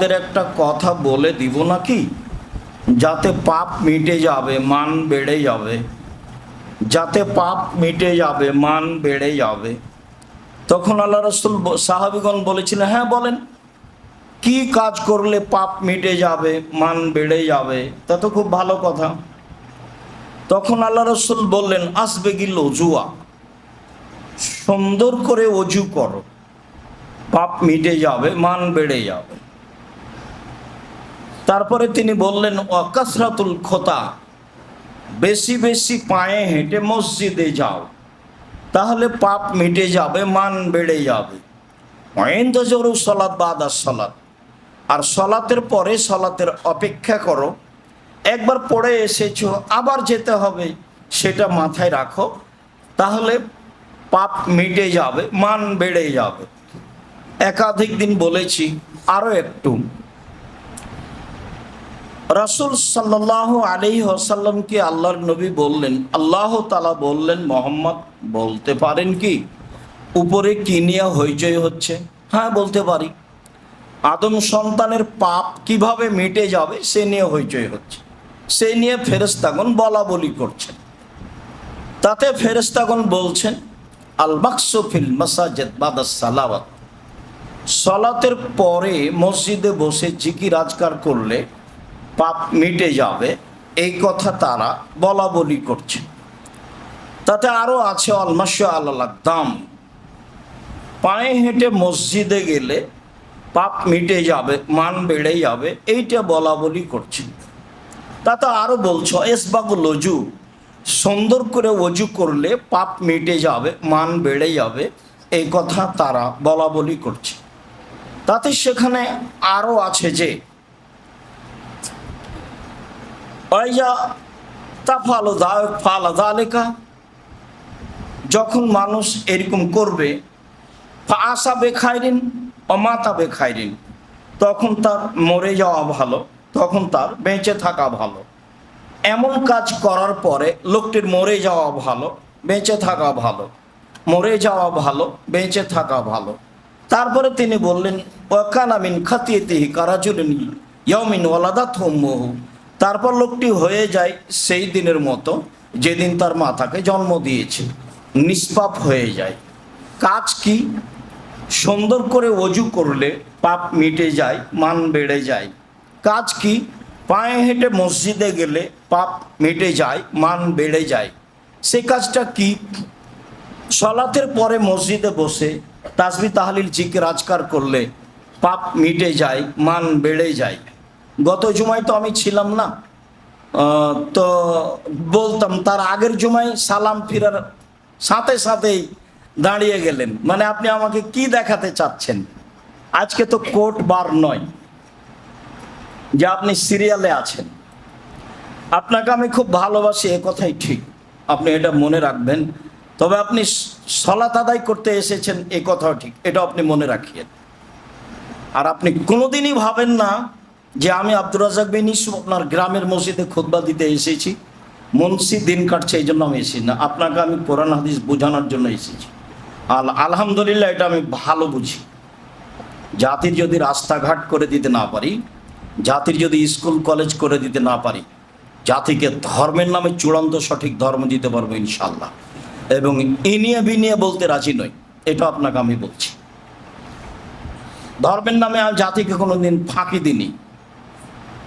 আপনাদের একটা কথা বলে দিব নাকি? যাতে পাপ মিটে যাবে, মান বেড়ে যাবে। যাতে পাপ মিটে যাবে, মান বেড়ে যাবে। তখন আল্লাহ রসুল সাহাবিগণ বলেছিলেন হ্যাঁ বলেন। কি কাজ করলে পাপ মিটে যাবে, মান বেড়ে যাবে? তা তো খুব ভালো কথা। তখন আল্লাহ রসুল বললেন, আসবে গিল অজুয়া। সুন্দর করে অজু করো। পাপ মিটে যাবে, মান বেড়ে যাবে। তারপরে তিনি বললেন, অকাসরাতুল খোতা, বেশি বেশি পায়ে হেঁটে মসজিদে যাও। তাহলে পাপ মিটে যাবে, মান বেড়ে যাবে। জরু সলাৎ বাদ আর সলাৎ আর সলাতের পরে সলাতের অপেক্ষা করো। একবার পড়ে এসেছ, আবার যেতে হবে, সেটা মাথায় রাখো। তাহলে পাপ মিটে যাবে, মান বেড়ে যাবে। একাধিক দিন বলেছি আরও একটু। রাসুল সাল্লাহ আলী আসাল্লামকে আল্লাহর নবী বললেন, আল্লাহ তালা বললেন, মোহাম্মদ, বলতে পারেন কি? উপরে কি নিয়ে হইচই হচ্ছে? হ্যাঁ বলতে পারি। আদম সন্তানের পাপ কীভাবে মিটে যাবে, সে নিয়ে হইচই হচ্ছে। সে নিয়ে ফেরেস্তাগণ বলা বলি করছেন তাতে ফেরেস্তাগণ বলছেন আলবাক্স ফিল মাসাজেদ বাদাস সালাওয়াত। সলাতের পরে মসজিদে বসে জিকির আজকার করলে পাপ মিটে যাবে, এই কথা তারা বলা বলি করছে। তাতে আরও আছে অলমাস আল্লাহ দাম। পায়ে হেঁটে মসজিদে গেলে পাপ মিটে যাবে, মান বেড়ে যাবে, এইটা বলা বলি করছে। তাতে আরও বলছ এসবাগুল অজু সুন্দর করে অজু করলে পাপ মিটে যাবে, মান বেড়ে যাবে, এই কথা তারা বলা বলি করছে। তাতে সেখানে আরও আছে যে ওইজা তা ফালো দা দালেকা যখন মানুষ এরকম করবে আশা বেখাইরিন, অমাতা বেখাইরিন, তখন তার মরে যাওয়া ভালো, তখন তার বেঁচে থাকা ভালো। এমন কাজ করার পরে লোকটির মরে যাওয়া ভালো, বেঁচে থাকা ভালো, মরে যাওয়া ভালো, বেঁচে থাকা ভালো। তারপরে তিনি বললেন ওয়াকানামিন খাতিয়েতিহি কারাজুলিন ইয়মিন ওয়ালাদাত হোম্মহু তারপর লোকটি হয়ে যায় সেই দিনের মতো, যেদিন তার মাথাকে জন্ম দিয়েছে। নিষ্পাপ হয়ে যায়। কাজ কি? সুন্দর করে অজু করলে পাপ মিটে যায়, মান বেড়ে যায়। কাজ কি? পায়ে হেঁটে মসজিদে গেলে পাপ মিটে যায়, মান বেড়ে যায়। সে কাজটা কি? সলাতের পরে মসজিদে বসে তাসবি তাহলিল জিকে রাজকার করলে পাপ মিটে যায়, মান বেড়ে যায়। গত জুমায় তো আমি ছিলাম না। তো বলতাম, তার আগের জুমায় সালাম ফিরার সাথে সাথেই দাঁড়িয়ে গেলেন। মানে আপনি আমাকে কি দেখাতে চাচ্ছেন? আজকে তো কোর্ট বার নয় যে আপনি সিরিয়ালে আছেন। আপনাকে আমি খুব ভালোবাসি, এ কথাই ঠিক। আপনি এটা মনে রাখবেন। তবে আপনি সলাত আদায় করতে এসেছেন, এ কথাও ঠিক। এটা আপনি মনে রাখিয়েন। আর আপনি কোনোদিনই ভাবেন না যে আমি আব্দুর রাজাক বিন ইসু আপনার গ্রামের মসজিদে খুতবা দিতে এসেছি। মুন্সি দিন কাটছে, এই জন্য আমি এসেছি না। আপনাকে আমি কোরআন, হাদিস বোঝানোর জন্য এসেছি। আল আলহামদুলিল্লাহ, এটা আমি ভালো বুঝি। জাতির যদি রাস্তাঘাট করে দিতে না পারি, জাতির যদি স্কুল, কলেজ করে দিতে না পারি, জাতিকে ধর্মের নামে চূড়ান্ত সঠিক ধর্ম দিতে পারব ইনশাল্লাহ এবং ইনিয়ে বিনিয়ে বলতে রাজি নই, এটা আপনাকে আমি বলছি। ধর্মের নামে আমি জাতিকে কোনো দিন ফাঁকি দিনি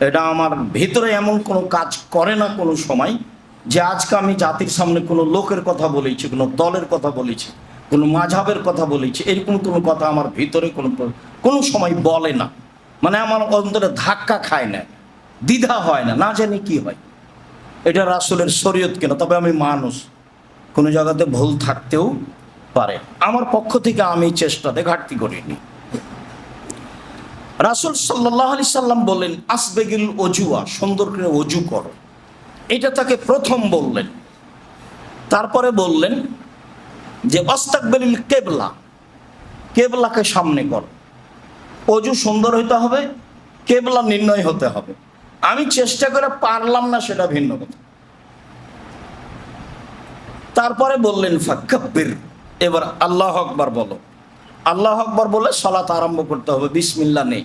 এটা আমার ভিতরে এমন কোনো কাজ করে না কোনো সময় যে আজকে আমি জাতির সামনে কোনো লোকের কথা বলেছি, কোনো দলের কথা বলেছি, কোনো মাঝাবের কথা বলেছি, এরকম কোনো কথা আমার ভিতরে কোনো কোনো সময় বলে না। মানে আমার অন্তরে ধাক্কা খায় না, দ্বিধা হয় না না জানি কি হয়। এটা রাসুলের শরীয়ত কেনা, তবে আমি মানুষ, কোনো জায়গাতে ভুল থাকতেও পারে। আমার পক্ষ থেকে আমি চেষ্টাতে ঘাটতি করিনি। রাসুল সাল্লাহ আলি সাল্লাম বললেন, আসবেগিল অজুয়া, সুন্দর করে অজু করো। এটা তাকে প্রথম বললেন। তারপরে বললেন যে, অস্তাকবেলিল কেবলা, কেবলাকে সামনে কর। অজু সুন্দর হইতে হবে, কেবলা নির্ণয় হতে হবে। আমি চেষ্টা করে পারলাম না সেটা ভিন্ন কথা। তারপরে বললেন ফাক্কাব্বির এবার আল্লাহ আকবার বলো। আল্লাহ আকবর বলে সলাত আরম্ভ করতে হবে বিসমিল্লা নেই।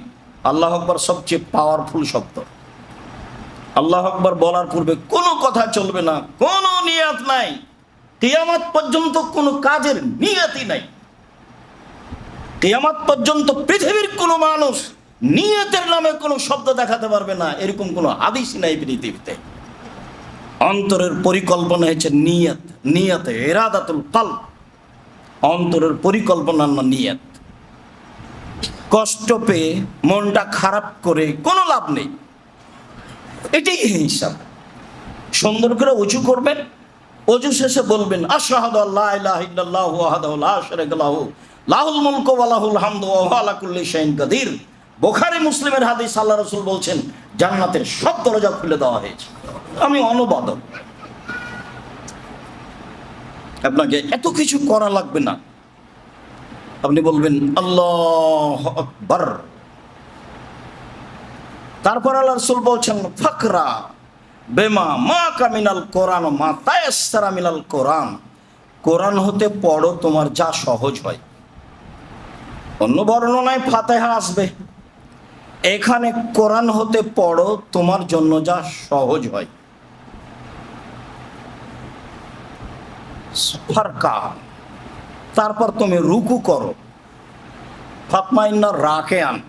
আল্লাহ আকবর সবচেয়ে পাওয়ারফুল শব্দ। আল্লাহ আকবর বলার পূর্বে কোনো কথা চলবে না, কোনো নিয়াত নাই। কিয়ামাত পর্যন্ত কোনো কাজের নিয়াতই নাই। কিয়ামাত পর্যন্ত পৃথিবীর কোনো মানুষ নিয়তের নামে কোনো শব্দ দেখাতে পারবে না, এরকম কোনো আদিস নাই পৃথিবীতে। অন্তরের পরিকল্পনা হয়েছে নিয়ত, নিয়তে এরাদাতুল কাল অন্তরের পরিকল্পনা নিয়ত। কষ্ট পেয়ে মনটা খারাপ করে কোনো লাভ নেই। এটাই হিসাব। সুন্দর করে উঁচু করবেন অজু শেষে বলবেন ইলাহা লাহুল আলা কুল্লি কাদির। বুখারী মুসলিমের হাদিস আল্লাহ রাসূল বলছেন, জান্নাতের সব দরজা খুলে দেওয়া হয়েছে। আমি অনুবাদক। আপনাকে এত কিছু করা লাগবে না। আপনি বলবেন, আল্লাহ আকবার। তারপর আল্লাহ রসুল বলছেন, ফকরা বেমা মা কামিনাল কোরআন মা তায়াস্তারা মিনাল কোরআন। কোরআন হতে পড়ো, তোমার যা সহজ হয়। অন্য বর্ণনায় ফাতেহা আসবে। এখানে কোরআন হতে পড়ো, তোমার জন্য যা সহজ হয়। ফারকা। তারপর তুমি রুকু করো। ফাতমাইন্না রাখে আন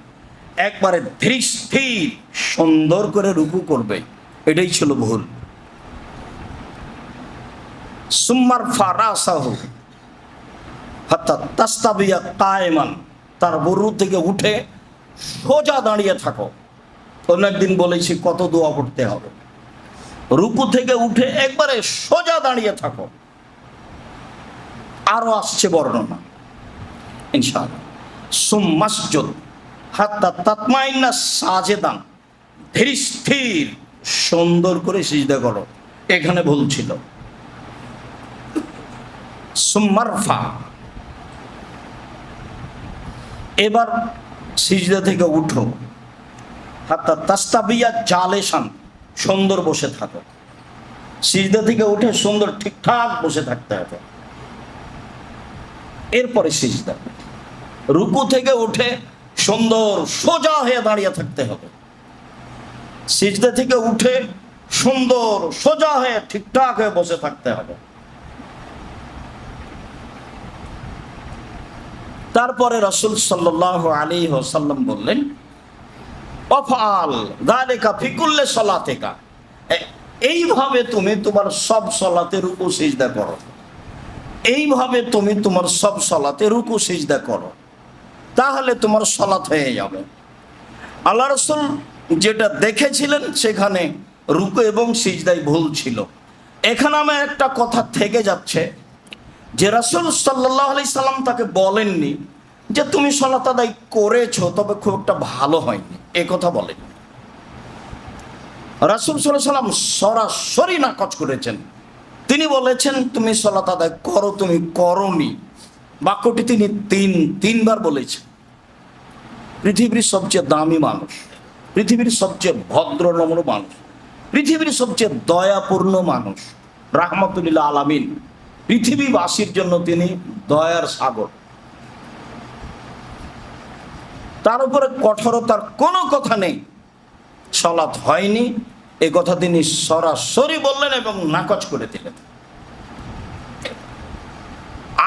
একবারে স্থির সুন্দর করে রুকু করবে। এটাই ছিল ভুল। সুম্মার ফারাসাহু হাত্তা তাস্তাবিয়া কায়মান। তার বরু থেকে উঠে সোজা দাঁড়িয়ে থাকো। অন্য একদিন বলেছি কত দোয়া করতে হবে। রুকু থেকে উঠে একবারে সোজা দাঁড়িয়ে থাকো। আরও আসছে বর্ণনা। ইনশাআল্লাহ। সাজেদান। ধীর স্থির, সুন্দর করে সিজদা করো। এখানে ভুল ছিল। এবার সিজদা থেকে উঠো। হাত্তা তাস্তাবিয়া জালেসান সুন্দর বসে থাকো। সিজদা থেকে উঠে সুন্দর ঠিকঠাক বসে থাকতে হবে। এরপরে সিজদা। রুকু থেকে উঠে সুন্দর সোজা হয়ে দাঁড়িয়ে থাকতে হবে। সিজদা থেকে উঠে সুন্দর সোজা হয়ে ঠিকঠাক হয়ে বসে থাকতে হবে। তারপরে রসুল সাল্লাহ আলী সাল্লাম বললেন অফাল দালেকা ফিকুল্লে সলাতেকা। এইভাবে তুমি তোমার সব সলাতে রুকু, সিজদা করো। এইভাবে তুমি তোমার সব সলাতে রুকু, সিজদা করো। তাহলে তোমার সলাত হয়ে যাবে। আল্লাহ রসুল যেটা দেখেছিলেন, সেখানে রুকু এবং সিজদাই ভুল ছিল। এখানে আমার একটা কথা থেকে যাচ্ছে যে রাসুল সাল্লাহ আলি সাল্লাম তাকে বলেননি যে তুমি সলাত আদায় করেছ, তবে খুব একটা ভালো হয়নি। এ কথা বলেন রাসুল সাল্লাহ সাল্লাম সরাসরি নাকচ করেছেন। তিনি বলেছেন, তুমি সলাত আদায় করো, তুমি করনি। বাক্যটি তিনি তিন, তিনবার বলেছেন। পৃথিবীর সবচেয়ে দামি মানুষ, পৃথিবীর সবচেয়ে ভদ্র, নম্র মানুষ, পৃথিবীর সবচেয়ে দয়াপূর্ণ মানুষ রাহমাতুল্লাহ আলামিন, পৃথিবীবাসীর জন্য তিনি দয়ার সাগর। তার উপরে কঠোরতার কোনো কথা নেই। সলাৎ হয়নি এ কথা তিনি সরাসরি বললেন এবং নাকচ করে দিলেন।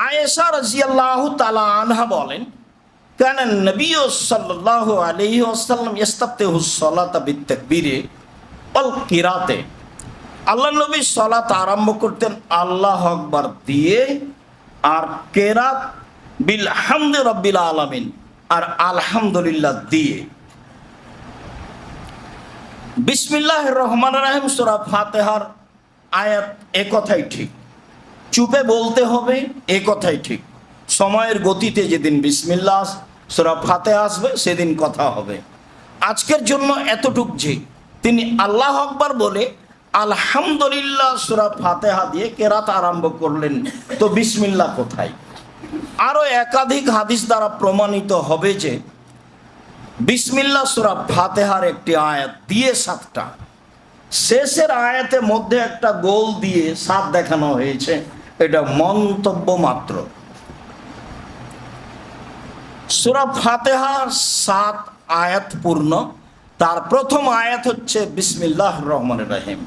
আয়েশা রাজিয়াল্লাহু তাআলা আনহা বলেন, কেন নবী সাল্লাল্লাহু আলাইহি ওয়াসাল্লাম ইস্তাফতিহু সালাতা বিতাকবীরে অল কিরাতে। আল্লাহ নবী সালাত আরম্ভ করতেন আল্লাহ আকবার দিয়ে, আর কেরাত বিল হামদে রব্বিল আলামিন। আর আলহামদুলিল্লাহ দিয়ে। বিসমিল্লাহ রহমান রাহিম, সুরা ফাতেহার আয়াত এ কথাই ঠিক। চুপে বলতে হবে, এ কথাই ঠিক। সময়ের গতিতে যেদিন বিসমিল্লাহ সুরা ফাতে আসবে, সেদিন কথা হবে। আজকের জন্য এতটুক যে, তিনি আল্লাহ আকবার বলে, আলহামদুলিল্লাহ সুরা ফাতেহা দিয়ে কেরাত আরম্ভ করলেন। তো বিসমিল্লাহ কোথায়? আরও একাধিক হাদিস দ্বারা প্রমাণিত হবে যে বিসমিল্লা সুরা ফাতেহার একটি আয়াত দিয়ে সাতটা। শেষের আয়াতের মধ্যে একটা গোল দিয়ে সাত দেখানো হয়েছে। এটা মন্তব্য মাত্র। সুরা ফাতেহার সাত আয়াত পূর্ণ। তার প্রথম আয়াত হচ্ছে বিসমিল্লাহ রহমান রাহিম।